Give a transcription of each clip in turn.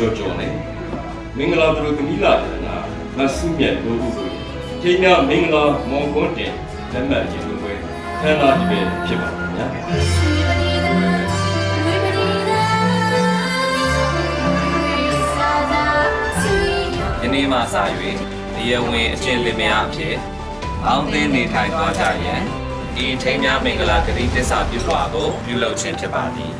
ကြော်ကြော်နဲ့မင်္ဂလာသူတို့သမီးလာတယ်နာမဆုမြတ်တို့တို့တို့ချိန်များမင်္ဂလာမောင်ကွန်းတင်လက်မှတ်ရေးလို့ပဲခန္ဓာဒီပဲဖြစ်ပါခင်ဗျာယနေ့မှစ၍တရားဝင်အကျင့်လင်မယားအဖြစ်အောင်းသင်းနေထိုင်သွားကြရန်ဤထိမ်းများမင်္ဂလာဂတိတစ္ဆာပြုလွှာကိုပြုလုပ်ခြင်းဖြစ်ပါသည်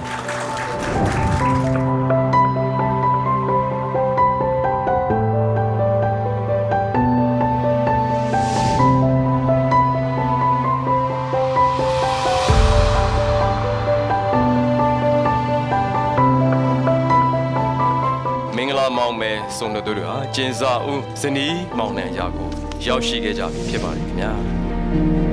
မောင်မယ်စုံတို့တို့ဟာကျင်စာဦးဇနီးမောင်နှံရာကိုရောက်ရှိခဲ့ကြပြီဖြစ်ပါတယ်ခင်ဗျာ